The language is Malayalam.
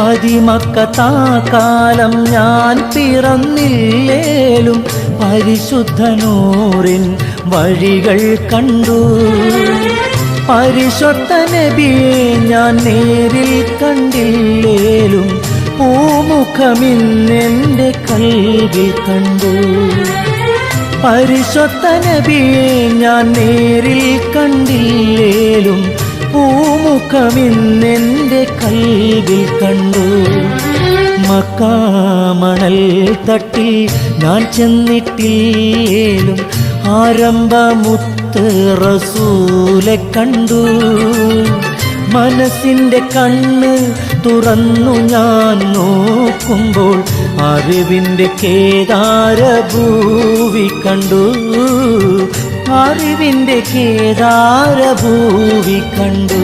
അതിമക്കത്താക്കാലം ഞാൻ പിറന്നില്ലേലും പരിശുദ്ധനൂറിൻ വഴികൾ കണ്ടു. പരിശുദ്ധ നബിയെ ഞാൻ നേരിൽ കണ്ടില്ലേലും പൂമുഖമിന്നെന്റെ കൽവിൽ കണ്ടു. പരിശുദ്ധ നബിയെ ഞാൻ നേരിൽ കണ്ടില്ലേലും പൂമുഖമിന്നെന്റെ കൽവിൽ കണ്ടു. മക്കാമണൽ തട്ടി ഞാൻ ചെന്നിട്ടില്ലേലും ആരംഭമുത്ത് റസൂലെ കണ്ടു. മനസ്സിന്റെ കണ്ണ് തുറന്നു ഞാൻ നോക്കുമ്പോൾ അറിവിന്റെ കേദാരഭൂവി കണ്ടു. അറിവിന്റെ കേദാരഭൂവി കണ്ടു